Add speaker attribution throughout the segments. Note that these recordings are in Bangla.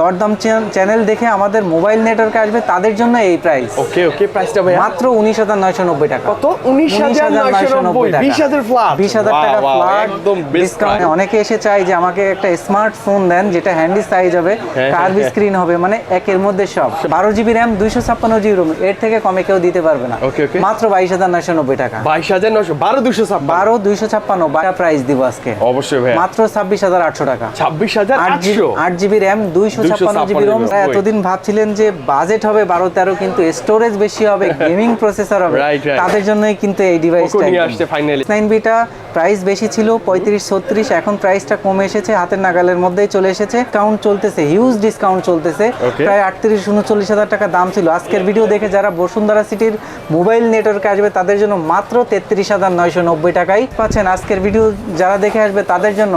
Speaker 1: দরদাম চ্যানেল দেখে আমাদের মোবাইল নেটওয়ার্কে আসবে তাদের জন্য এই প্রাইস
Speaker 2: ওকে ওকে প্রাইসটা ভাইয়া।
Speaker 1: মাত্র উনিশ হাজার নয়শো নব্বই টাকা।
Speaker 2: কত? উনিশ হাজার নয়শো নব্বই বিশ হাজার ফ্ল্যাট
Speaker 1: বিশ হাজার টাকা ফ্ল্যাট
Speaker 2: একদম
Speaker 1: ডিসকাউন্ট অনেকে এসে চায় যে আমাকে একটা স্মার্টফোন দেন যেটা হ্যান্ডি সাইজ হবে
Speaker 2: হ্যাঁ,
Speaker 1: কার্ভ
Speaker 2: হ্যাঁ।
Speaker 1: স্ক্রিন হবে মানে একের মধ্যে সব। বারো জিবি র্যাম দুইশো ছাপ্পান্ন জিবি রোম এর থেকে কমে কেউ দিতে পারবে না।
Speaker 2: Okay, okay.
Speaker 1: মাত্র বাইশ হাজার নয়শো নব্বই টাকা।
Speaker 2: বাইশ হাজার নয়শো বারো দুশো ছাপ্পান্ন।
Speaker 1: বারো দুইশো ছাপ্পান্ন বারো প্রাইস দিব আজকে।
Speaker 2: অবশ্যই ভাইয়া।
Speaker 1: মাত্র ছাব্বিশ হাজার আটশো টাকা।
Speaker 2: ছাব্বিশ হাজার
Speaker 1: আট জিবি
Speaker 2: আটশো?
Speaker 1: আট জিবি র্যাম দুইশো ছাপ্পান্ন জিবি রোম। এতদিন ভাবছিলেন যে বাজেট হবে বারো তেরো কিন্তু স্টোরেজ বেশি হবে গেমিং প্রসেসর হবে. তাদের জন্যই কিন্তু এই ডিভাইসটা
Speaker 2: আসছে ফাইনালি
Speaker 1: নাইন বিটা প্রাইস বেশি ছিল পঁয়ত্রিশ ছত্রিশ এখন প্রাইসটা কমে এসেছে হাতের নাগালের মধ্যেই চলে এসেছে। কাউন্ট চলতেছে হিউজ ডিসকাউন্ট চলতেছে। প্রায় আটত্রিশ উনচল্লিশ হাজার টাকা দাম ছিল। আজকের ভিডিও দেখে যারা বসুন্ধরা সিটির মোবাইল নেটওয়ার্কে আসবে তাদের জন্য মাত্র তেত্রিশ হাজার নয়শো নব্বই টাকাই পাচ্ছেন। আজকের ভিডিও যারা দেখে আসবে তাদের জন্য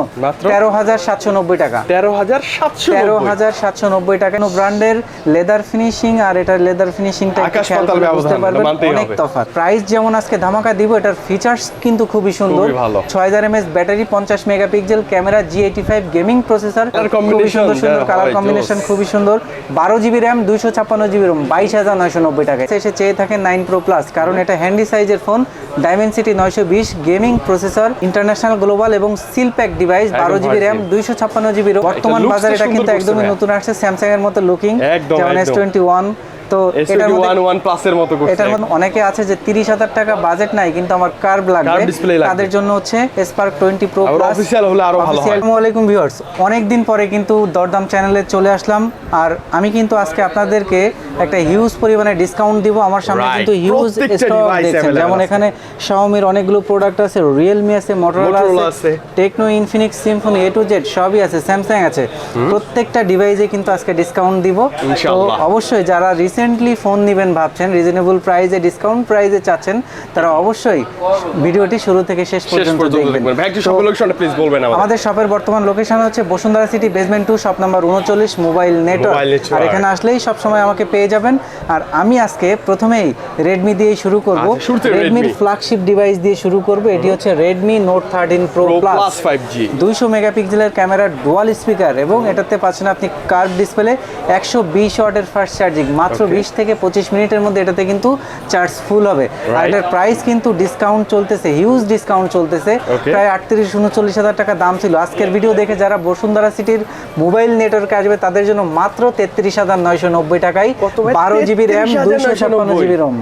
Speaker 1: তেরো হাজার সাতশো নব্বই টাকা।
Speaker 2: তেরো হাজার সাতশো
Speaker 1: তেরো হাজার সাতশো নব্বই টাকা। ব্র্যান্ডের লেদার ফিনিশিং আর এটার লেদার ফিনিশিংটা বুঝতে পারবেন অনেক। তফাৎ। প্রাইস যেমন আজকে ধামাকা দিব এটার ফিচার্স কিন্তু খুবই সুন্দর।
Speaker 2: ভালো।
Speaker 1: ছয় হাজার এমএস ব্যাটারি পঞ্চাশ megapixel camera G eighty five gaming processor খুবই সুন্দর সুন্দর কালার কম্বিনেশন খুবই সুন্দর। বারো জিবি র্যাম দুইশো ছাপ্পান্ন জিবি রোম বাইশ হাজার নয়শো নব্বই টাকা এসে চেয়ে থাকে নাইন প্রো প্লাস কারণ এটা হ্যান্ডি সাইজের ফোন ডায়মেনসিটি নয়শো বিশ গেমিং প্রসেসর ইন্টারন্যাশনাল গ্লোবাল এবং সিল প্যাক ডিভাইস বারো জিবি র্যাম দুইশো ছাপ্পান্ন জিবি রোম বর্তমান বাজারে এটা কিন্তু একদমই নতুন আসছে স্যামসাং এর মতো লুকিং যেমন এস টোয়েন্টি ওয়ান তো এটার মধ্যে এটার মধ্যে অনেকে আছে যে তিরিশ হাজার টাকা বাজেট নাই কিন্তু আমার কার্ভ লাগবে। তাদের জন্য হচ্ছে স্পার্ক টোয়েন্টি প্রো
Speaker 2: আবার official হলে আরও ভালো।
Speaker 1: আসসালামু আলাইকুম ভিউয়ার্স অনেক দিন পরে কিন্তু দরদাম চ্যানেলে চলে আসলাম। আর আমি কিন্তু আজকে আপনাদেরকে একটা হিউজ পরিমাণে ডিসকাউন্ট দিব। আমার সামনে কিন্তু হিউজ স্টক দেখছেন। যেমন। এখানে শাওমির অনেকগুলো প্রোডাক্ট আছে রিয়েলমি আছে মোটরোলা
Speaker 2: Motorola
Speaker 1: আছে। Tecno Infinix Symphony A to Z সবই আছে স্যামসাং আছে। প্রত্যেকটা ডিভাইসে কিন্তু আজকে ডিসকাউন্ট দিব। তো
Speaker 2: ইনশাআল্লাহ।
Speaker 1: অবশ্যই যারা রিসেন্টলি ফোন নেবেন ভাবছেন রিজনেবল প্রাইসে ডিসকাউন্ট প্রাইসে চাচ্ছেন তারা অবশ্যই ভিডিওটি শুরু থেকে শেষ পর্যন্ত দেখবেন।
Speaker 2: আমাদের।
Speaker 1: শপের বর্তমান লোকেশন হচ্ছে Bashundhara city basement two shop number উনচল্লিশ মোবাইল নেটওয়ার্ক আর এখানে আসলেই সব সময় আমাকে পেয়ে যাবেন। আর আমি আজকে প্রথমেই রেডমি দিয়ে শুরু করব। রেডমির
Speaker 2: Redmi।
Speaker 1: ফ্ল্যাগশিপ ডিভাইস দিয়ে শুরু করব। এটি হচ্ছে Redmi note thirteen pro
Speaker 2: Pro
Speaker 1: plus
Speaker 2: Plus 5G
Speaker 1: দুইশো মেগাপিক্সেলের ক্যামেরা ডুয়াল স্পিকার এবং এটাতে পাচ্ছেন আপনি কার্ভ ডিসপ্লে একশো বিশ ওয়াটের ফাস্ট চার্জিং মাত্র বিশ থেকে পঁচিশ মিনিটের মধ্যে এটাতে কিন্তু চার্জ ফুল হবে। আর এটার প্রাইস কিন্তু ডিসকাউন্ট চলতেছে হিউজ ডিসকাউন্ট চলতেছে। প্রায় আটত্রিশ উনচল্লিশ হাজার টাকা দাম ছিল। আজকের ভিডিও দেখে যারা বসুন্ধরা সিটির মোবাইল নেটওয়ার্কে আসবে তাদের জন্য মাত্র তেত্রিশ হাজার নয়শো নব্বই টাকায় বারো জিবি র্যাম
Speaker 2: 33,990
Speaker 1: দুইশো ছাপ্পান্ন জিবি রোম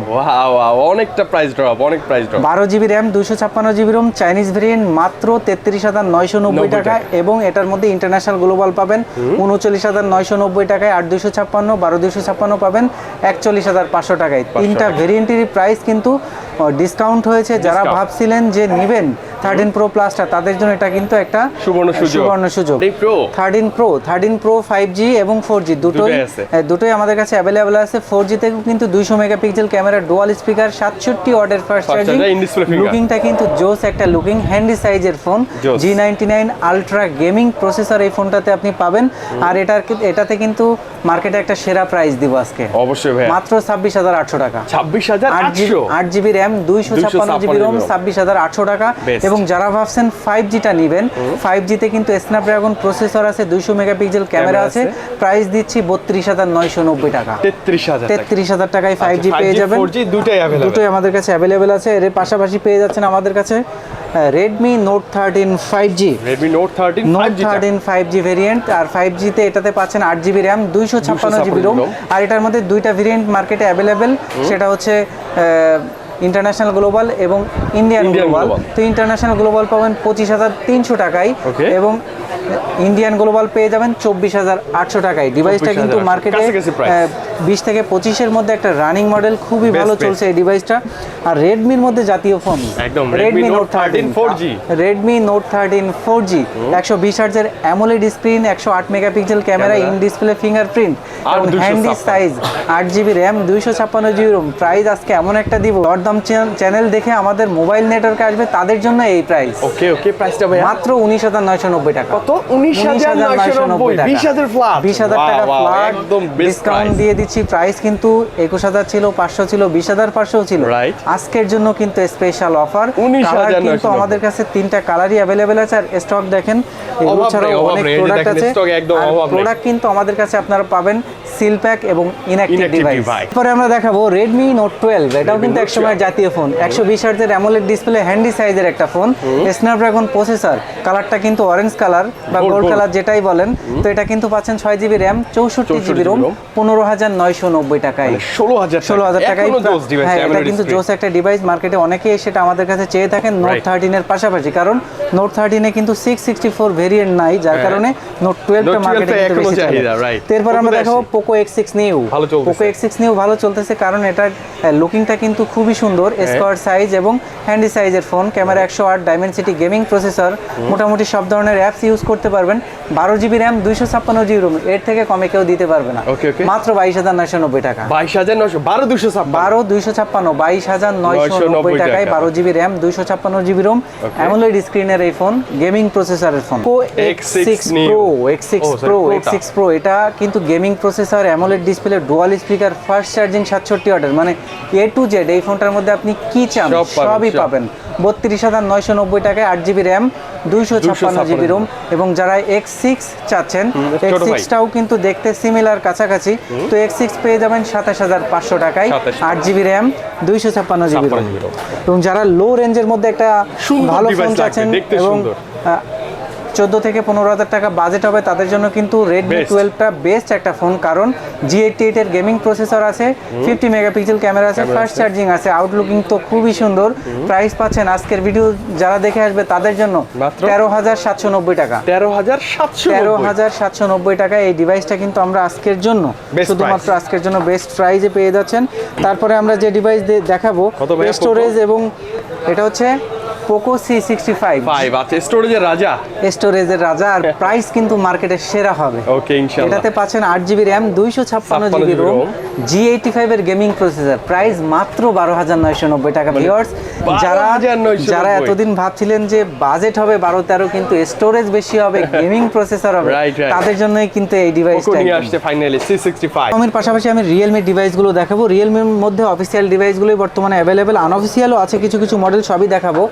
Speaker 2: অনেকটা প্রাইস ড্রপ অনেক প্রাইস ড্রপ
Speaker 1: বারো জিবি র্যাম দুইশো ছাপ্পান্ন জিবি রোম চাইনিজ ভেরিয়েন্ট মাত্র তেত্রিশ হাজার নয়শো নব্বই
Speaker 2: 90
Speaker 1: টাকা
Speaker 2: টাকা।
Speaker 1: এবং এটার মধ্যে ইন্টারন্যাশনাল গ্লোবাল পাবেন। উনচল্লিশ হাজার নয়শো নব্বই টাকায় আট দুইশো ছাপ্পান্ন বারো দুইশো ছাপ্পান্ন পাবেন। একচল্লিশ হাজার পাঁচশো টাকায়। তিনটা ভেরিয়েন্টেরই প্রাইস কিন্তু ডিসকাউন্ট হয়েছে। যারা ভাবছিলেন যে নেবেন থার্টিন প্রো প্লাসটা তাদের জন্য এটা কিন্তু একটা
Speaker 2: সুবর্ণ সুযোগ।
Speaker 1: সুবর্ণ সুযোগ।
Speaker 2: 13 Pro?
Speaker 1: Thirteen pro thirteen pro five G এবং ফোর জি দুটোই
Speaker 2: দুটোই
Speaker 1: আমাদের কাছে অ্যাভেলেবেল আছে। ফোর জিতেও কিন্তু দুইশো মেগাপিক্সেল ক্যামেরা ডুয়াল স্পিকার সাতষট্টি ওয়াটের ফাস্ট
Speaker 2: Fast
Speaker 1: চার্জিং। লুকিংটা কিন্তু জোস একটা লুকিং হ্যান্ডি সাইজের phone G ninety nine ultra gaming processor এই ফোনটাতে আপনি পাবেন। আর এটার এটাতে কিন্তু মার্কেটে একটা সেরা প্রাইস দিব আজকে।
Speaker 2: অবশ্যই ভাই
Speaker 1: মাত্র ছাব্বিশ হাজার আটশো টাকা।
Speaker 2: ছাব্বিশ হাজার
Speaker 1: আট জিবি
Speaker 2: আটশো
Speaker 1: আট জিবি র্যাম দুইশো ছাপ্পান্ন জিবি রোম
Speaker 2: 256
Speaker 1: ছাব্বিশ হাজার আটশো টাকা। এবং যারা ভাবছেন ফাইভ জিটা নেবেন ফাইভ জিতে কিন্তু স্ন্যাপড্রাগন প্রসেসর আছে দুইশো মেগাপিক্সেল ক্যামেরা আছে। প্রাইস দিচ্ছি বত্রিশ হাজার নয়শো নব্বই টাকা।
Speaker 2: তেত্রিশ হাজার
Speaker 1: তেত্রিশ হাজার টাকায় ফাইভ জি পেয়ে যাবেন।
Speaker 2: ফোর জি দুটাই অ্যাভেলেবল
Speaker 1: দুটোই আমাদের কাছে অ্যাভেলেবেল আছে। এর পাশাপাশি পেয়ে যাচ্ছেন আমাদের কাছে Redmi note thirteen five G
Speaker 2: Redmi note thirteen
Speaker 1: note thirteen five G variant আর ফাইভ জিতে এটাতে পাচ্ছেন আট জিবি র্যাম দুইশো ছাপ্পান্ন জিবি রোম আর এটার মধ্যে দুইটা ভেরিয়েন্ট মার্কেটে অ্যাভেলেবেল সেটা হচ্ছে ইন্টারন্যাশনাল গ্লোবাল এবং ইন্ডিয়ান গ্লোবাল তো ইন্টারন্যাশনাল গ্লোবাল পাবেন পঁচিশ হাজার তিনশো টাকায় এবং ইন্ডিয়ান গ্লোবাল পেয়ে যাবেন চব্বিশ হাজার আটশো টাকায়। ডিভাইসটা কিন্তু মার্কেটে বিশ থেকে পঁচিশের মধ্যে একটা রানিং মডেল খুবই ভালো চলছে এই ডিভাইসটা আর রেডমির মধ্যে জাতীয় ফোন
Speaker 2: একদম, Redmi Note 13 4G
Speaker 1: Redmi note thirteen four G একশো বিশ হার্জের অ্যামোলেড স্ক্রিন একশো আট megapixel camera in display fingerprint এবং হ্যান্ডি সাইজ আট জিবি র্যাম দুইশো ছাপ্পান্ন জিবি রোম প্রাইস আজকে এমন একটা দিব দরদাম চ্যানেল দেখে আমাদের মোবাইল নেটওয়ার্কে আসবে তাদের জন্য এই প্রাইস
Speaker 2: ওকে ওকে প্রাইসটা
Speaker 1: মাত্র উনিশ হাজার নয়শো নব্বই টাকা।
Speaker 2: কত? উনিশ হাজার বিশ হাজার
Speaker 1: বিশ হাজার টাকা ফ্ল্যাট
Speaker 2: একদম
Speaker 1: ডিসকাউন্ট দিয়ে দিচ্ছি। দিচ্ছি প্রাইস কিন্তু একুশ হাজার ছিল পাঁচশো ছিল বিশ হাজার পাঁচশো ছিল। আজকের জন্য কিন্তু স্পেশাল অফার
Speaker 2: 19,990
Speaker 1: কিন্তু আমাদের কাছে তিনটা কালারই অ্যাভেলেবেল আছে। আর স্টক দেখেন এগুলো ছাড়াও অনেক প্রোডাক্ট আছে। প্রোডাক্ট কিন্তু আমাদের কাছে আপনারা পাবেন সিল প্যাক এবং ইনঅ্যাক্টিভ ডিভাইস পরে আমরা দেখাবো রেডমি নোট টুয়েলভ এটাও কিন্তু একসময় জাতীয় ফোন একশো বিশ হার্জের অ্যামোলেড ডিসপ্লে হ্যান্ডি সাইজের একটা ফোন স্ন্যাপড্রাগন প্রসেসর কালারটা কিন্তু অরেঞ্জ কালার বা গোল্ড কালার যেটাই বলেন তো এটা কিন্তু পাচ্ছেন ছয় জিবি র্যাম চৌষট্টি
Speaker 2: 64
Speaker 1: জিবি
Speaker 2: ROM,
Speaker 1: পনেরো হাজার নয়শো নব্বই টাকায়।
Speaker 2: ষোলো হাজার
Speaker 1: ষোলো হাজার টাকায় হ্যাঁ এটা কিন্তু জোস একটা ডিভাইস মার্কেটে অনেকেই সেটা আমাদের কাছে চেয়ে থাকেন নোট
Speaker 2: Right.
Speaker 1: থার্টিনের পাশাপাশি। কারণ নোট থার্টিনে কিন্তু সিক্স সিক্সটি ফোর ভেরিয়েন্ট নাই যার
Speaker 2: হ্যাঁ।
Speaker 1: কারণে নোট টুয়েলভটা
Speaker 2: Note 12
Speaker 1: মার্কেটে কিন্তু বেশি
Speaker 2: চাহিদা.
Speaker 1: তো এরপর আমরা দেখাবো। পোকো এক্স সিক্স নিউ
Speaker 2: ভালো চলতেছে।
Speaker 1: পোকো এক্স সিক্স নিউ ভালো চলতেছে কারণ এটার লুকিংটা কিন্তু খুবই সুন্দর। স্কোয়ার সাইজ এবং হ্যান্ডি সাইজের ফোন ক্যামেরা একশো আট ডাইমেনসিটি গেমিং প্রসেসর মোটামুটি সব ধরনের অ্যাপস ইউজ করতে পারবেন। বারো জিবি র্যাম দুইশো ছাপ্পান্ন জিবি রোম এর থেকে কমে কেউ দিতে পারবে না. মাত্র বাইশ হাজার নয়শো নব্বই টাকা।
Speaker 2: বাইশ হাজার নশো বারো দুশো
Speaker 1: বারো দুইশো ছাপ্পান্ন বাইশ হাজার নয়শো নব্বই টাকায় বারো জিবি র্যাম দুইশো ছাপ্পান্ন জিবি রোম অ্যামোলেড স্ক্রিনের এই ফোন গেমিং প্রসেসরের phone X six pro X six pro X six pro এটা কিন্তু gaming processor AMOLED display dual speaker fast charging সাতষট্টি অর্ডার মানে এ টু জেড এই ফোনটার মধ্যে আপনি কি চান? সবই পাবেন। বত্রিশ হাজার নয়শো নব্বই টাকায় আট জিবি র্যাম দুইশো ছাপ্পান্ন জিবি রোম এবং যারা এক্স সিক্স চাচ্ছেন এক্স সিক্সটাও কিন্তু দেখতে সিমিলার কাছাকাছি। তো এক্স সিক্স পেয়ে যাবেন সাতাশ হাজার পাঁচশো টাকায় আট জিবি র্যাম দুইশো ছাপ্পান্ন জিবি
Speaker 2: 56
Speaker 1: রোম এবং যারা লো রেঞ্জের মধ্যে একটা ভালো ফোন চাচ্ছেন এবং। চোদ্দ থেকে পনেরো হাজার টাকা বাজেট হবে। তাদের জন্য কিন্তু রেডমি টুয়েলভটা বেস্ট একটা ফোন কারণ জি এইটটি এইটের গেমিং প্রসেসর আছে ফিফটি মেগাপিক্সেল ক্যামেরা আছে ফাস্ট চার্জিং আছে। আউটলুকিং তো খুবই সুন্দর। প্রাইস পাচ্ছেন আজকের ভিডিও যারা দেখে আসবে তাদের জন্য তেরো হাজার সাতশো নব্বই টাকা।
Speaker 2: তেরো হাজার সাতশো
Speaker 1: তেরো হাজার সাতশো নব্বই টাকা এই ডিভাইসটা কিন্তু আমরা আজকের জন্য শুধুমাত্র আজকের জন্য বেস্ট প্রাইজে পেয়ে যাচ্ছেন। তারপরে আমরা যে ডিভাইস দেখাবো স্টোরেজ এবং এটা হচ্ছে Poco C sixty five
Speaker 2: five আছে স্টোরেজের রাজা?
Speaker 1: স্টোরেজের রাজা আর প্রাইস কিন্তু মার্কেটের সেরা হবে।
Speaker 2: ওকে ইনশাল্লাহ।
Speaker 1: এটাতে পাচ্ছেন আট জিবি র্যাম দুইশো ছাপ্পান্ন GB ROM
Speaker 2: ROM,
Speaker 1: G eighty ফাইভের গেমিং প্রসেসর প্রাইস মাত্র বারো হাজার নয়শো নব্বই টাকা ভিওর্স যারা যারা এতদিন ভাবছিলেন যে বাজেট হবে বারো তেরো কিন্তু স্টোরেজ বেশি হবে গেমিং প্রসেসর হবে. তাদের জন্যই কিন্তু এই ডিভাইসটা
Speaker 2: নিয়ে আসছে ফাইনালি সি সিক্সটি ফাইভ
Speaker 1: রিয়েলমির পাশাপাশি আমি রিয়েলমির ডিভাইসগুলো দেখাবো। রিয়েলমির মধ্যে অফিসিয়াল ডিভাইসগুলোই বর্তমানে অ্যাভেলেবেল আনঅফিসিয়ালও আছে কিছু কিছু মডেল সবই দেখাবো।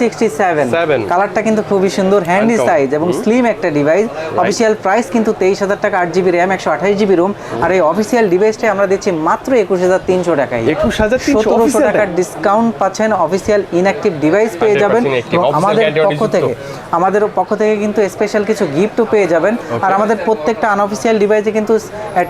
Speaker 1: সিক্সটি সেভেন কালারটা কিন্তু খুবই সুন্দর হ্যান্ডি সাইজ এবং স্লিম একটা ডিভাইস প্রাইস কিন্তু তেইশ হাজার টাকা রোম আর এই ডিভাইসটা আমরা দিচ্ছি মাত্র একুশ হাজার তিনশো টাকায়।
Speaker 2: একুশ হাজার তিনশো
Speaker 1: সতেরোশো টাকার ডিসকাউন্ট পাচ্ছেন অফিসিয়াল ইনঅ্যাক্টিভ ডিভাইস পেয়ে যাবেন। আমাদের পক্ষ থেকে আমাদের পক্ষ থেকে কিন্তু স্পেশাল কিছু গিফটও পেয়ে যাবেন। আর আমাদের প্রত্যেকটা আনঅফিসিয়াল ডিভাইসে কিন্তু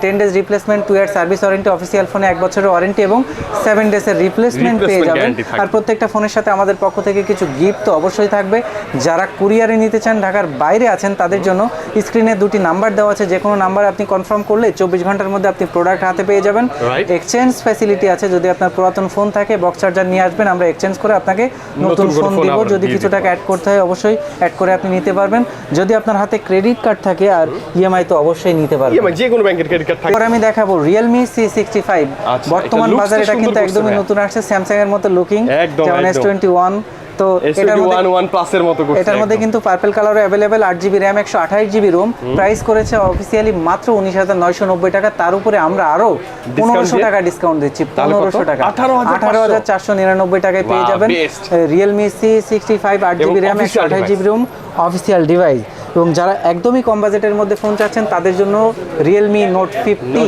Speaker 1: ten days replacement two year service warranty official ফোনে এক বছরের ওয়ারেন্টি এবং সেভেন ডেজের রিপ্লেসমেন্ট পেয়ে যাবেন। আর প্রত্যেকটা ফোনের সাথে আমাদের পক্ষ থেকে কিছু গিফট তো অবশ্যই থাকবে। যারা কুরিয়ারে নিতে চান ঢাকার বাইরে আছেন তাদের জন্য স্ক্রিনে দুটি নাম্বার দেওয়া আছে। যে কোনো নাম্বার আপনি কনফার্ম করলে চব্বিশ ঘণ্টার মধ্যে আপনি প্রোডাক্ট হাতে পেয়ে যাবেন। এক্সচেঞ্জ ফ্যাসিলিটি আছে। যদি আপনার পুরাতন ফোন থাকে বক্স চার্জার নিয়ে আসবেন আমরা এক্সচেঞ্জ করে আপনাকে নতুন ফোন দিব। যদি কিছু টাকা অ্যাড করতে হয় অবশ্যই অ্যাড করে আপনি নিতে পারবেন। যদি আপনার হাতে ক্রেডিট কার্ড থাকে আর ইএমআই তো অবশ্যই নিতে পারবেন।
Speaker 2: ইএমআই যে কোনো ব্যাংকের ক্রেডিট কার্ড থাকে
Speaker 1: আমি দেখাবো রিয়েলমি সি সিক্সটি ফাইভ
Speaker 2: আচ্ছা,
Speaker 1: বর্তমান বাজারে এটা কিন্তু একদমই নতুন আসছে। স্যামসাং এর মতো লুকিং যেমন এস
Speaker 2: একদম।
Speaker 1: টোয়েন্টি ওয়ান তো এটার মধ্যে
Speaker 2: প্লাসের মতো
Speaker 1: এটার মধ্যে। কিন্তু পার্পল জিবি র্যাম একশো আঠাশ জিবি রোম প্রাইস করেছে অফিসিয়ালি মাত্র উনিশ হাজার নয়শো নব্বই টাকা তার উপরে আমরা আরও পনেরোশো
Speaker 2: দিয়ে?
Speaker 1: টাকা ডিসকাউন্ট দিচ্ছি
Speaker 2: তাহলে কত?
Speaker 1: পনেরোশো টাকা।
Speaker 2: 18,500
Speaker 1: আঠারো হাজার চারশো নিরানব্বই টাকায় পেয়ে যাবেন। সিক্সটি ফাইভ আট
Speaker 2: এবং
Speaker 1: জিবি রোম অফিসিয়াল ডিভাইস এবং যারা একদমই কম বাজেটের মধ্যে ফোন চাচ্ছেন তাদের জন্য রিয়েলমি নোট ফিফটি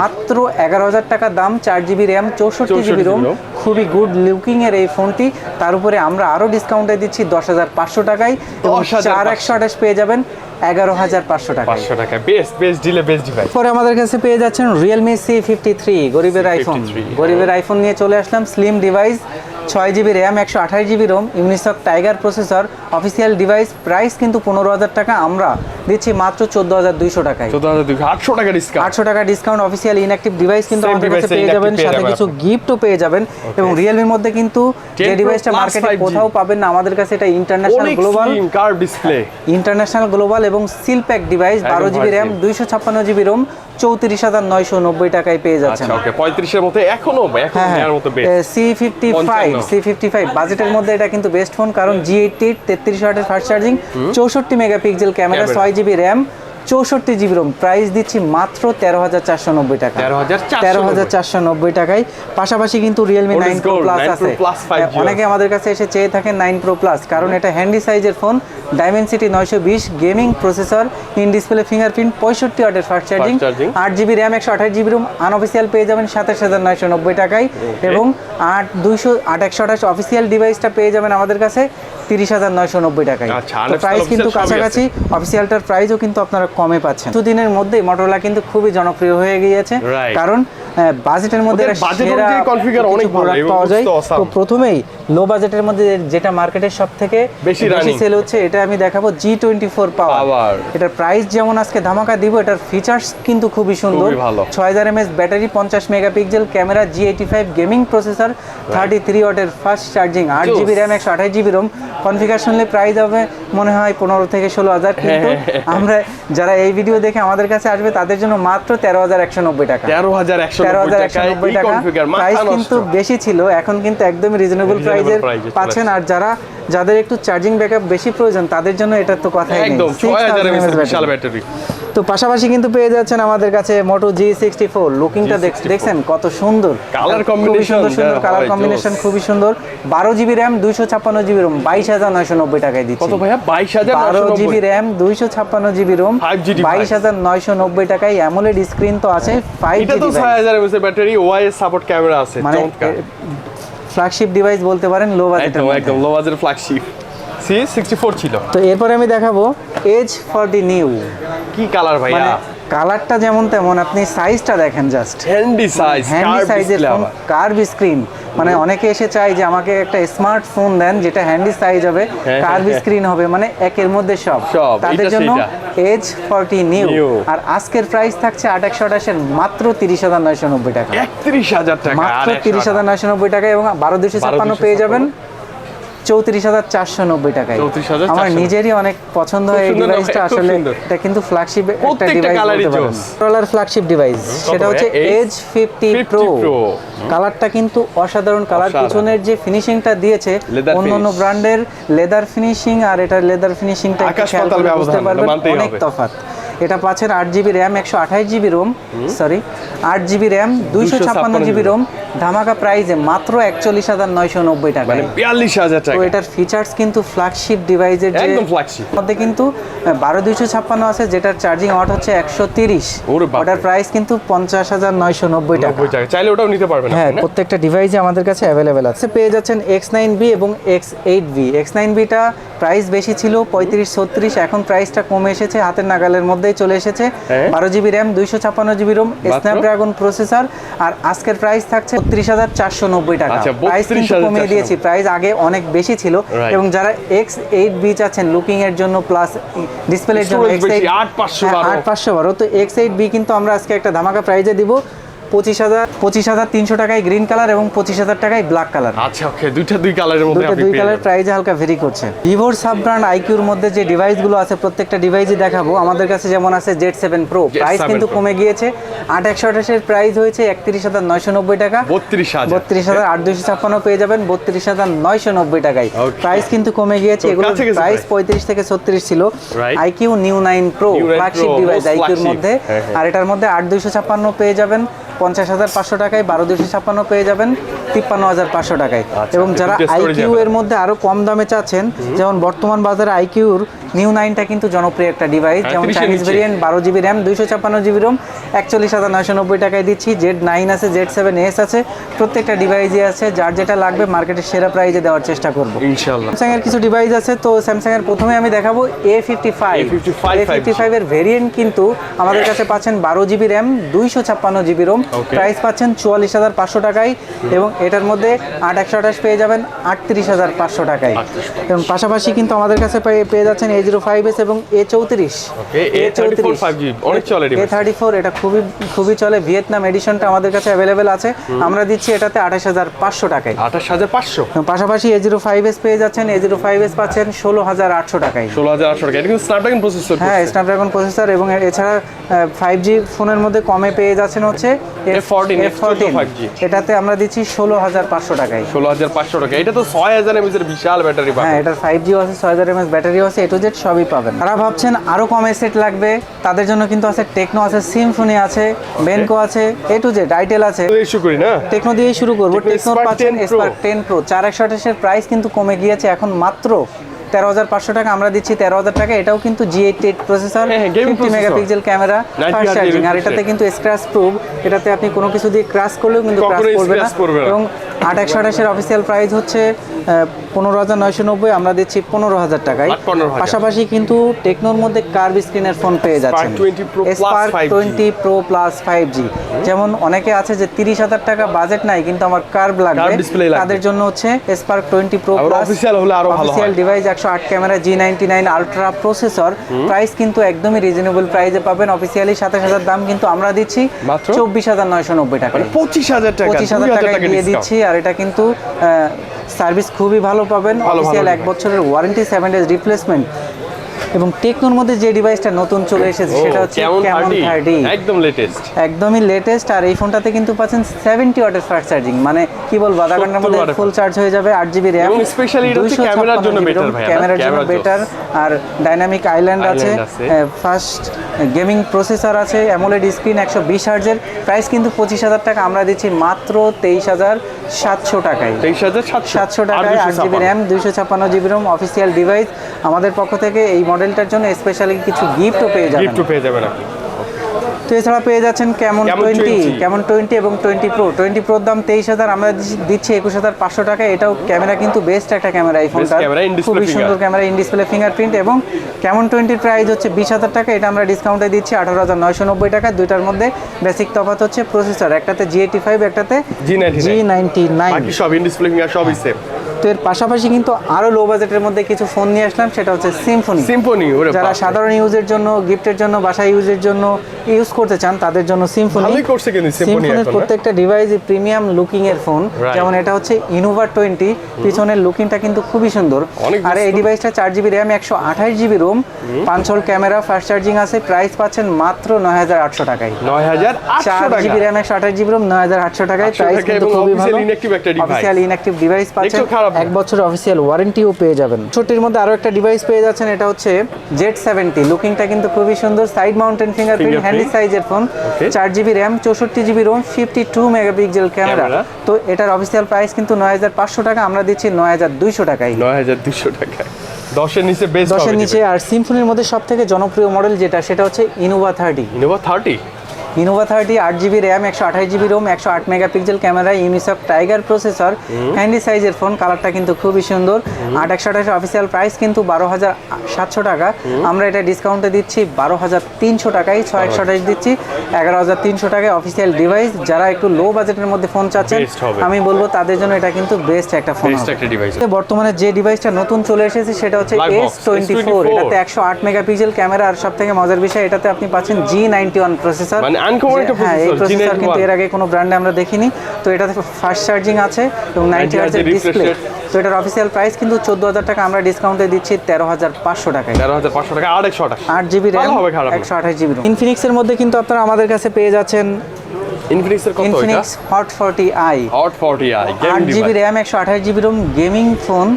Speaker 1: মাত্র এগারো হাজার টাকা দাম চার জিবি র্যাম চৌষট্টি জিবি রোম
Speaker 2: ROM
Speaker 1: খুবই গুড লুকিং এর এই ফোনটি। তার উপরে আমরা আরও ডিসকাউন্টে দিচ্ছি দশ হাজার পাঁচশো টাকায় এবং
Speaker 2: 10,500
Speaker 1: চার একশো আঠাশ পেয়ে যাবেন এগারো হাজার পাঁচশো টাকা
Speaker 2: পাঁচশো টাকা বেস্ট বেস্ট ডিলে বেস্ট ডিভাইস
Speaker 1: পরে আমাদের কাছে পেয়ে যাচ্ছেন রিয়েলমি সি ফিফটি থ্রি গরিবের আইফোন
Speaker 2: C53
Speaker 1: গরিবের আইফোন নিয়ে চলে আসলাম স্লিম ডিভাইস ছয় জিবি র্যাম একশো আঠাশ GB ROM Unisoc Tiger processor official device price কিন্তু পনেরো হাজার টাকা আমরা দিচ্ছি মাত্র চোদ্দ হাজার দুইশো টাকায়।
Speaker 2: আটশো টাকা ডিসকাউন্ট
Speaker 1: আটশো টাকা ডিসকাউন্ট অফিসিয়াল ইনঅ্যাক্টিভ ডিভাইস কিন্তু আমাদের কাছে পেয়ে যাবেন সাথে কিছু গিফটও পেয়ে যাবেন এবং রিয়েলমির মধ্যে কিন্তু যে ডিভাইসটা মার্কেটে কোথাও পাবেন না আমাদের কাছে এটা international global
Speaker 2: display
Speaker 1: international global এবং সিল প্যাক ডিভাইস বারো জিবি র্যাম দুইশো ছাপ্পান্ন জিবি রোম চৌত্রিশ হাজার নয়শো নব্বই টাকায় পেয়ে যাচ্ছেন।
Speaker 2: আচ্ছা পঁয়ত্রিশের মধ্যে এখনও
Speaker 1: হ্যাঁ C fifty five C fifty five বাজেটের মধ্যে এটা কিন্তু বেস্ট ফোন কারণ জি এইটটি তেত্রিশ ওয়াটের ফাস্ট চার্জিং চৌষট্টি মেগাপিক্সেল ক্যামেরা ছয় জিবি র্যাম চৌষট্টি জিবি রোম। প্রাইস দিচ্ছি মাত্র তেরো হাজার চারশো নব্বই টাকা। তেরো হাজার চারশো নব্বই। টাকায়। পাশাপাশি কিন্তু রিয়েলমি নাইন প্রো প্লাস আছে। অনেকে আমাদের কাছে এসে চেয়ে থাকেন নাইন প্রো প্লাস কারণ এটা হ্যান্ডি সাইজের ফোন ডায়মেনসিটি নয়শো বিশ gaming processor in display fingerprint পঁয়ষট্টি ওয়াটের ফাস্ট চার্জিং আট জিবি র্যাম একশো আঠাশ জিবি রুম আনঅফিসিয়াল পেয়ে যাবেন সাতাশ হাজার নয়শো নব্বই টাকায়। এবং আট দুইশো আট একশো আঠাশ অফিসিয়াল ডিভাইসটা পেয়ে যাবেন আমাদের কাছে তিরিশ হাজার নয়শো নব্বই টাকায়।
Speaker 2: আচ্ছা,
Speaker 1: তো প্রাইস কিন্তু কাছাকাছি অফিসিয়ালটার প্রাইসও কিন্তু আপনারা কমে পাচ্ছেন। দুদিনের মধ্যে মোটরোলা কিন্তু খুবই জনপ্রিয় হয়ে গিয়েছে. কারণ বাজেটের মধ্যে
Speaker 2: অনেক
Speaker 1: পাওয়া যায়।
Speaker 2: তো
Speaker 1: প্রথমেই লো বাজেটের মধ্যে যেটা মার্কেটের সব থেকে
Speaker 2: বেশি।
Speaker 1: সেল হচ্ছে এটা আমি দেখাবো জি টোয়েন্টি ফোর। পাওয়ার এটার প্রাইস যেমন আজকে ধামাকা দিব এটার ফিচার্স কিন্তু খুবই সুন্দর। ছয় হাজার এমএস ব্যাটারি পঞ্চাশ megapixel camera G eighty five gaming processor thirty three ওয়াটের ফার্স্ট চার্জিং আট জিবি র্যাম একশো আঠাশ জিবি রোম কনফিগারেশনলে প্রাইস হবে মনে হয় পনেরো থেকে ষোলো হাজার কিন্তু আমরা যারা এই ভিডিও দেখে আমাদের কাছে আসবে তাদের জন্য মাত্র তেরো হাজার একশো নব্বই টাকা।
Speaker 2: তেরো হাজার একশো
Speaker 1: তেরো হাজার একশো নব্বই টাকা।
Speaker 2: কনফিগার
Speaker 1: প্রাইস কিন্তু বেশি ছিল এখন কিন্তু একদমই রিজনেবল প্রাইজের পাচ্ছেন। আর যারা যাদের একটু চার্জিং ব্যাকআপ বেশি প্রয়োজন তাদের জন্য এটা তো কথাই নেই।
Speaker 2: একদম
Speaker 1: 6000
Speaker 2: ছয় হাজার বিশাল
Speaker 1: ব্যাটারি। তো পাশাপাশি কিন্তু পেয়ে যাচ্ছেন আমাদের কাছে মোটো জি সিক্সটি ফোর লুকিংটা দেখছেন কত সুন্দর। খুবই
Speaker 2: combination,
Speaker 1: সুন্দর সুন্দর কালার কম্বিনেশন খুবই সুন্দর। বারো জিবি র্যাম দুইশো ছাপ্পান্ন জিবি রোম বাইশ হাজার নয়শো নব্বই টাকায় দিচ্ছি।
Speaker 2: কত ভাইয়া? বাইশ হাজার
Speaker 1: বারো জিবি র্যাম দুইশো ছাপ্পান্ন জিবি রোম বাইশ হাজার নয়শো নব্বই টাকায় অ্যামোলেড স্ক্রিন তো আছে ফাইভ
Speaker 2: তো ছয় হাজার ব্যাটারি ওআইএস সাপোর্ট ক্যামেরা আছে
Speaker 1: মানে ফ্ল্যাগশিপ ডিভাইস বলতে পারেন লো বাজেটের
Speaker 2: একদম low budget flagship C sixty four ছিল।
Speaker 1: তো এরপরে আমি দেখাবো এজ ফর দি নিউ
Speaker 2: কি কালার
Speaker 1: মানে কালারটা যেমন তেমন আপনি সাইজটা দেখেন জাস্ট
Speaker 2: হ্যান্ডি সাইজ
Speaker 1: হ্যান্ডি সাইজের ফোন কার্ভ স্ক্রিন মানে অনেকে এসে চায় যে আমাকে একটা স্মার্টফোন দেন যেটা হ্যান্ডি সাইজ হবে
Speaker 2: হ্যাঁ,
Speaker 1: কার্ভ
Speaker 2: হ্যাঁ।
Speaker 1: স্ক্রিন হবে মানে একের মধ্যে সব। তাদের জন্য এজ ফর্টি নিউ আর আজকের প্রাইস থাকছে আট একশো আঠাশের মাত্র তিরিশ হাজার নয়শো নব্বই টাকা।
Speaker 2: একত্রিশ হাজার টাকা
Speaker 1: মাত্র তিরিশ হাজার নয়শো নব্বই টাকা এবং বারো দুশো ছাপ্পান্ন পেয়ে যাবেন চৌত্রিশ হাজার চারশো নব্বই টাকায়। আমার নিজেরই অনেক পছন্দ হয় এই ডিভাইসটা আসলে এটা কিন্তু ফ্ল্যাগশিপ একটা ডিভাইস। ডলার ফ্ল্যাগশিপ ডিভাইস সেটা হচ্ছে এজ ফিফটি প্রো কালারটা কিন্তু অসাধারণ। কালার পিছনের যে ফিনিশিংটা দিয়েছে
Speaker 2: Leather
Speaker 1: অন্যান্য ব্র্যান্ডের লেদার ফিনিশিং আর এটা লেদার ফিনিশিংটা খেয়াল বুঝতে পারবেন অনেক। তফাৎ। এটা পাচ্ছেন আট জিবি র্যাম একশো আঠাশ জিবি রোম সরি আট জিবি র্যাম দুইশো ছাপ্পান্ন জিবি রোম ধামাকা প্রাইজে মাত্র একচল্লিশ হাজার নয়শো নব্বই টাকা
Speaker 2: মানে বিয়াল্লিশ হাজার
Speaker 1: তো
Speaker 2: টাকা।
Speaker 1: এটার ফিচার্স কিন্তু ফ্ল্যাগশিপ ডিভাইসের যে মধ্যে কিন্তু বারো দুইশো ছাপ্পান্ন আছে যেটার চার্জিং ওয়াট হচ্ছে একশো তিরিশ। ওটার প্রাইস কিন্তু পঞ্চাশ হাজার নয়শো নব্বই টাকা।
Speaker 2: চাইলে ওটাও নিতে পারবেন
Speaker 1: হ্যাঁ প্রত্যেকটা ডিভাইসে আমাদের কাছে অ্যাভেলেবেল আছে। পেয়ে যাচ্ছেন এক্স নাইন বি এবং X eight B X nine beta price বেশি ছিল পঁয়ত্রিশ ছত্রিশ এখন প্রাইসটা কমে এসেছে হাতের নাগালের মধ্যেই চলে এসেছে।
Speaker 2: হ্যাঁ।
Speaker 1: বারো জিবি র্যাম দুইশো ছাপ্পান্ন জিবি রোম স্ন্যাপড্রাগন প্রসেসর আর আজকের প্রাইস থাকছে বত্রিশ হাজার চারশো নব্বই টাকা।
Speaker 2: আচ্ছা,
Speaker 1: প্রাইস কিন্তু কমিয়ে দিয়েছি প্রাইস আগে অনেক বেশি ছিল। এবং যারা এক্স এইট বি চাচ্ছেন লুকিং এর জন্য প্লাস ডিসপ্লের জন্য এক্স এইট
Speaker 2: 8,512
Speaker 1: আট পাঁচশো বারো। তো এক্স এইট বি কিন্তু আমরা আজকে একটা ধামাকা প্রাইজে দিব। পঁচিশ হাজার পঁচিশ হাজার তিনশো টাকায় গ্রিন কালার এবং পঁচিশ হাজার টাকায় ব্ল্যাক কালার
Speaker 2: আচ্ছা ওকে দুইটা দুই কালারের মধ্যে আপনি
Speaker 1: দুই কালার। প্রাইজে হালকা ভেরি করছে। ভিভোর সাব ব্র্যান্ড আইকিউর মধ্যে যে ডিভাইসগুলো আছে প্রত্যেকটা ডিভাইসই দেখাবো। আমাদের কাছে যেমন আছে জেড সেভেন প্রো প্রাইস কিন্তু কমে গিয়েছে। আট একশো আঠাশের প্রাইস হয়েছে একত্রিশ হাজার নয়শো নব্বই টাকা।
Speaker 2: বত্রিশ হাজার।
Speaker 1: বত্রিশ হাজার আট দুইশো ছাপ্পান্ন পেয়ে যাবেন বত্রিশ হাজার নয়শো নব্বই টাকায়. প্রাইস কিন্তু কমে গিয়েছে।
Speaker 2: কাছাকাছি
Speaker 1: প্রাইস পঁয়ত্রিশ থেকে ছত্রিশ ছিল। IQOO Neo nine pro flagship device আইকিউর মধ্যে।
Speaker 2: হ্যাঁ, হ্যাঁ।
Speaker 1: আর এটার মধ্যে আট দুইশো ছাপ্পান্ন পেয়ে যাবেন। পঞ্চাশ হাজার পাঁচশো টাকায় বারো দুশো ছাপ্পান্ন পেয়ে যাবেন। তিপ্পান্ন হাজার পাঁচশো টাকায়।
Speaker 2: আচ্ছা,
Speaker 1: এবং যারা আইকিউ এর মধ্যে আরও কম দামে চাচ্ছেন যেমন বর্তমান বাজারে আইকিউর নিউ নাইনটা কিন্তু জনপ্রিয় একটা ডিভাইস
Speaker 2: হ্যাঁ,
Speaker 1: যেমন
Speaker 2: 30
Speaker 1: চাইনিজ ভেরিয়েন্ট বারো জিবি র্যাম দুইশো ছাপ্পান্ন জিবি রোম একচল্লিশ হাজার নয়শো নব্বই টাকায় দিচ্ছি জেড নাইন আছে জেড সেভেন এস আছে প্রত্যেকটা ডিভাইসই আছে যার যেটা লাগবে মার্কেটের সেরা প্রাইজে দেওয়ার চেষ্টা করব।
Speaker 2: ইনশাল্লাহ
Speaker 1: স্যামসাং এর কিছু ডিভাইস আছে তো স্যামসাং এর প্রথমে আমি দেখাবো A fifty five
Speaker 2: A55
Speaker 1: A fifty ফাইভের ভেরিয়েন্ট কিন্তু আমাদের কাছে পাচ্ছেন বারো জিবি র্যাম দুইশো ছাপ্পান্ন জিবি রোম প্রাইস পাচ্ছেন চুয়াল্লিশ হাজার পাঁচশো টাকায়। এবং এটার মধ্যে আট একশো আঠাশ পেয়ে যাবেন আটত্রিশ হাজার পাঁচশো টাকায়। এবং পাশাপাশি কিন্তু আমাদের কাছে পেয়ে যাচ্ছেন এ জিরো ফাইভ এস এবং এ চৌত্রিশ।
Speaker 2: Okay, A34 5G, অনেক চলে
Speaker 1: এ থার্টি ফোর এটা খুবই খুবই চলে। ভিয়েতনাম এডিশনটা আমাদের কাছে অ্যাভেলেবেল আছে। আমরা দিচ্ছি এটাতে আঠাশ হাজার পাঁচশো টাকায়।
Speaker 2: আঠাশ হাজার পাঁচশো।
Speaker 1: এবং পাশাপাশি এ জিরো ফাইভ এস পেয়ে যাচ্ছেন এ জিরো ফাইভ এস পাচ্ছেন ষোলো হাজার আটশো টাকায়।
Speaker 2: ষোলো হাজার আটশো টাকা এটা কিন্তু স্ন্যাপড্রাগন প্রসেসর
Speaker 1: হ্যাঁ স্ন্যাপড্রাগন প্রসেসর এবং এছাড়া ফাইভ জি ফোনের মধ্যে কমে পেয়ে যাচ্ছেন হচ্ছে
Speaker 2: F14,
Speaker 1: ফোরটিন
Speaker 2: 5G
Speaker 1: এটাতে আমরা দিচ্ছি ষোলো ষোলো হাজার পাঁচশো টাকায়।
Speaker 2: ষোলো হাজার পাঁচশো টাকা এটা তো ছয় হাজার এর বিশাল ব্যাটারি
Speaker 1: হ্যাঁ এটার ফাইভ জিও আছে ছয় হাজার এমএস ব্যাটারিও আছে এ টু জেড সবই পাবেন। তারা ভাবছেন আরও কম সেট লাগবে। তাদের জন্য কিন্তু আছে টেকনো আছে সিমফোনি আছে বেনকো আছে এ টু জেড আইটেল আছে।
Speaker 2: তো ইস্যু করি না?
Speaker 1: টেকনো দিয়েই শুরু করব।
Speaker 2: টেকনো
Speaker 1: পাচ্ছেন স্পার্ক টেন প্রো চার একশো আঠাশের প্রাইস কিন্তু কমে গিয়েছে এখন মাত্র তেরো হাজার পাঁচশো টাকা আমরা দিচ্ছি তেরো হাজার টাকা। এটাও কিন্তু G eight eight processor fifty megapixel camera fast charging আর এটাতে কিন্তু স্ক্র্যাচ প্রুফ এটাতে আপনি কোনো কিছু দিয়ে ক্রাশ করলেও কিন্তু ক্রাশ করবে না। এবং আট একশো আঠাশের অফিসিয়াল প্রাইস হচ্ছে পনেরো হাজার নয়শো নব্বই। আমরা দিচ্ছি পনেরো হাজার টাকায়। পাশাপাশি কিন্তু টেকনোর মধ্যে কার্ভ স্ক্রিনের ফোন পেয়ে যাচ্ছেন।
Speaker 2: 20
Speaker 1: Spark twenty pro plus five G যেমন অনেকে আছে যে তিরিশ হাজার টাকা বাজেট নাই কিন্তু আমার কার্ভ লাগবে। তাদের জন্য হচ্ছে Spark twenty pro plus official device একশো আট camera G ninety nine ultra processor price কিন্তু একদমই রিজনেবল প্রাইসে পাবেন। অফিসিয়ালি সাতাশ হাজার দাম কিন্তু আমরা দিচ্ছি। চব্বিশ হাজার নয়শো নব্বই টাকা।
Speaker 2: পঁচিশ হাজার টাকা
Speaker 1: পঁচিশ হাজার টাকা দিয়ে দিচ্ছি আর এটা কিন্তু সার্ভিস খুবই ভালো পাবেন। অফিসিয়াল এক বছরের ওয়ারেন্টি সেভেন ডেজ রিপ্লেসমেন্ট এবং টেকনোর মধ্যে যে ডিভাইসটা নতুন চলে এসেছে সেটা হচ্ছে ক্যামন থার্টি?
Speaker 2: একদম লেটেস্ট
Speaker 1: একদমই লেটেস্ট আর এই ফোনটাতে কিন্তু পাচ্ছেন সেভেন্টি ওয়াটের ফাস্ট চার্জিং মানে কি বলব আধা
Speaker 2: ঘণ্টার
Speaker 1: মধ্যে ফুল চার্জ হয়ে যাবে আট জিবি র্যাম
Speaker 2: হচ্ছে ক্যামেরার জন্য ভাই,
Speaker 1: ক্যামেরার জন্য বেটার আর ডাইনামিক আইল্যান্ড আছে। ফার্স্ট গেমিং প্রসেসর আছে অ্যামোলেড স্ক্রিন একশো বিশ হার্জের প্রাইস কিন্তু পঁচিশ হাজার টাকা আমরা দিচ্ছি মাত্র তেইশ হাজার সাতশো টাকায়।
Speaker 2: তেইশ হাজার সাতশো।
Speaker 1: টাকায় আট জিবি র্যাম দুইশো ছাপ্পান্ন জিবি রোম অফিসিয়াল ডিভাইস আমাদের পক্ষ থেকে এই মডেলটার জন্য স্পেশালি কিছু গিফটও পেয়ে যাবেন।
Speaker 2: গিফট পেয়ে যাবেন আপনি।
Speaker 1: তো এছাড়া পেয়ে যাচ্ছেন কেমন টোয়েন্টি
Speaker 2: 20
Speaker 1: কেমন টোয়েন্টি এবং টোয়েন্টি প্রো টোয়েন্টি প্রোর দাম তেইশ হাজার আমরা দিচ্ছি- একুশ হাজার পাঁচশো টাকা। এটাও ক্যামেরা কিন্তু বেস্ট একটা ক্যামেরা এই ফোনটা খুবই সুন্দর ক্যামেরা ইন ডিসপ্লে ফিঙ্গারপ্রিন্ট এবং কেমন টোয়েন্টির প্রাইস হচ্ছে বিশ হাজার টাকা এটা আমরা ডিসকাউন্টে দিচ্ছি আঠারো হাজার নয়শো নব্বই টাকা। দুইটার মধ্যে বেসিক তফাৎ হচ্ছে প্রসেসর একটাতে জি এইটি ফাইভ একটাতে জি নাইনটি নাইন
Speaker 2: সব ইন ডিসপ্লে ফিঙ্গার সবই সেম
Speaker 1: তো এর পাশাপাশি কিন্তু আরও লো বাজেটের মধ্যে কিছু ফোন নিয়ে আসলাম সেটা হচ্ছে সিম্ফনি
Speaker 2: সিম্পনি ওরে
Speaker 1: যারা সাধারণ ইউজের জন্য গিফটের জন্য বাসা ইউজের জন্য ইউজ করতে চান তাদের জন্য সিম্ফনি সিম্ফনির প্রত্যেকটা ডিভাইসই প্রিমিয়াম লুকিং এর ফোন যেমন এটা হচ্ছে ইনোভা টোয়েন্টি পিছনের লুকিংটা কিন্তু খুবই সুন্দর। আর এই। ডিভাইসটা চার জিবি র্যাম একশো আঠাশ জিবি রোম পাঁচ হোল ক্যামেরা ফাস্ট চার্জিং আছে প্রাইস পাচ্ছেন মাত্র নয় হাজার আটশো টাকায়।
Speaker 2: নয় হাজার আটশো
Speaker 1: চার
Speaker 2: টাকা।
Speaker 1: জিবি র্যাম একশো আঠাশ জিবি রোম নয় হাজার আটশো টাকায় প্রাইস কিন্তু খুবই ভালো। অফিসিয়াল ইনঅ্যাক্টিভ ডিভাইস পাচ্ছেন। এক বছরের অফিসিয়াল ওয়ারেন্টিও পেয়ে যাবেন। ছোটির মধ্যে আরও একটা ডিভাইস পেয়ে যাচ্ছেন এটা হচ্ছে জেড সেভেন্টি লুকিংটা কিন্তু খুবই সুন্দর সাইড মাউন্টেন ফিঙ্গারপ্রিন্ট। হ্যান্ডি সাইজের ফোন চার জিবি র্যাম চৌষট্টি GB ROM fifty two megapixel camera তো এটার অফিসিয়াল প্রাইস কিন্তু নয় হাজার পাঁচশো টাকা আমরা দিচ্ছি নয় হাজার দুইশো টাকায়।
Speaker 2: নয় হাজার দুশো টাকায়। দশের নিচে বেস্ট
Speaker 1: দশের নিচে আর সিম্ফনির মধ্যে সব থেকে জনপ্রিয় মডেল যেটা সেটা হচ্ছে Innova thirty
Speaker 2: Innova thirty
Speaker 1: Innova thirty আট জিবি র্যাম একশো আঠাশ জিবি রোম একশো আট megapixel camera Unisoc Tiger processor handy সাইজের ফোন কালারটা কিন্তু খুবই সুন্দর। আট একশো আঠাশ অফিসিয়াল প্রাইস কিন্তু বারো হাজার সাতশো টাকা। আমরা এটা ডিসকাউন্টে দিচ্ছি বারো হাজার তিনশো টাকায়। ছয় একশো আঠাশ দিচ্ছি এগারো হাজার তিনশো টাকায় অফিসিয়াল ডিভাইস যারা একটু লো বাজেটের মধ্যে ফোন চাচ্ছেন আমি বলব তাদের জন্য এটা কিন্তু বেস্ট একটা ফোন বর্তমানে যে ডিভাইসটা নতুন চলে এসেছে সেটা হচ্ছে এস টোয়েন্টি ফোর এটাতে একশো আট মেগাপিক্সেল ক্যামেরা। আর সব থেকে মজার বিষয় এটাতে আপনি পাচ্ছেন জি নাইনটি ওয়ান প্রসেসর
Speaker 2: মানে একটা
Speaker 1: হ্যাঁ এই কিন্তু এর আগে কোনো ব্র্যান্ডে আমরা দেখিনি। তো এটাতে ফাস্ট চার্জিং আছে এবং নাইনটি
Speaker 2: 90
Speaker 1: হার্জের ডিসপ্লে তো এটার অফিসিয়াল প্রাইস কিন্তু চোদ্দ হাজার টাকা আমরা ডিসকাউন্টে দিচ্ছি তেরো হাজার পাঁচশো টাকায়।
Speaker 2: তেরো হাজার পাঁচশো টাকা আর একশো আঠাশ।
Speaker 1: আট জিবি একশো আঠাশ জিবি ইনফিনিক্সের মধ্যে কিন্তু আপনারা আমাদের কাছে পেয়ে যাচ্ছেন
Speaker 2: ইনফিনিক্সের কত এটা?
Speaker 1: Infinix Hot forty i
Speaker 2: Hot forty i
Speaker 1: আট
Speaker 2: গেমিং
Speaker 1: জিবি
Speaker 2: ডিভাইস
Speaker 1: র্যাম একশো আঠাশ জিবি রোম গেমিং ফোন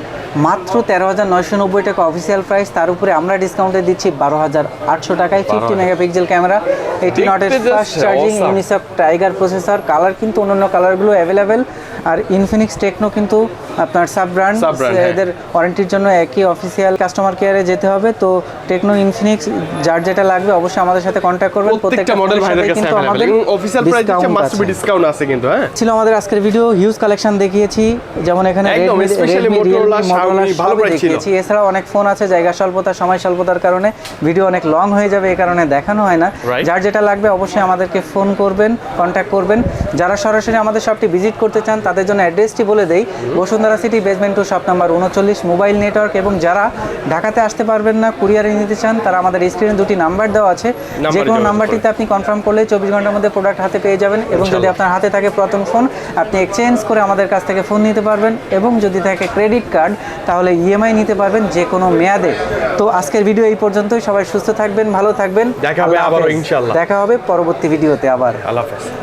Speaker 1: মাত্র তেরো হাজার নয়শো নব্বই টাকা অফিসিয়াল প্রাইস তার উপরে আমরা ডিসকাউন্টে দিচ্ছি বারো হাজার আটশো টাকায়। ফিফটি
Speaker 2: 12,000
Speaker 1: মেগাপিক্সেল ক্যামেরা এটি
Speaker 2: not
Speaker 1: fast charging. Unisoc Tiger processor colour কিন্তু অন্যান্য কালারগুলো অ্যাভেলেবেল আর ইনফিনিক্স টেকনো কিন্তু আপনার সাব ব্র্যান্ড। এদের ওয়ারেন্টির জন্য একই অফিসিয়াল কাস্টমার কেয়ারে যেতে হবে। তো টেকনো ইনফিনিক্স যার যেটা লাগবে অবশ্যই আমাদের সাথে কন্ট্যাক্ট করবেন।
Speaker 2: প্রত্যেকটা মডেল ভাইদের কাছে
Speaker 1: কিন্তু আমাদের
Speaker 2: অফিসিয়াল প্রাইস দিচ্ছে মাস্ট বি ডিসকাউন্ট আছে কিন্তু হ্যাঁ।
Speaker 1: ছিল আমাদের আজকের ভিডিও হিউজ কালেকশন দেখিয়েছি। যেমন এখানে
Speaker 2: একদম,
Speaker 1: Realme, Motorola
Speaker 2: Xiaomi, ভালো price ছিল।
Speaker 1: দেখিয়েছি। এছাড়াও অনেক ফোন আছে জায়গা স্বল্পতা সময় স্বল্পতার কারণে ভিডিও অনেক লং হয়ে যাবে এই কারণে দেখানো হয় না। যার যেটা লাগবে অবশ্যই আমাদেরকে ফোন করবেন কন্ট্যাক্ট করবেন। যারা সরাসরি আমাদের শপটি ভিজিট করতে চান তাদের জন্য অ্যাড্রেসটি বলে দেই। Bashundhara City basement two shop number উনচল্লিশ মোবাইল নেটওয়ার্ক এবং যারা ঢাকাতে আসতে পারবেন না কুরিয়ারে নিতে চান তারা আমাদের স্ক্রিনে দুটি নাম্বার দেওয়া আছে। যে কোনো নাম্বারটিতে আপনি কনফার্ম করলে চব্বিশ ঘণ্টার মধ্যে প্রোডাক্ট হাতে পেয়ে যাবেন এবং যদি আপনার হাতে থাকে প্রথম ফোন আপনি এক্সচেঞ্জ করে আমাদের কাছ থেকে ফোন নিতে পারবেন এবং যদি থাকে ক্রেডিট কার্ড তাহলে ইএমআই নিতে পারবেন যে কোনো মেয়াদে। তো আজকের ভিডিও এই পর্যন্তই। সবাই সুস্থ থাকবেন ভালো থাকবেন।
Speaker 2: দেখা হবে
Speaker 1: হাফেজ।
Speaker 2: ইনশাআল্লাহ।
Speaker 1: দেখা হবে পরবর্তী ভিডিওতে আবার।
Speaker 2: আল্লাহ হাফেজ।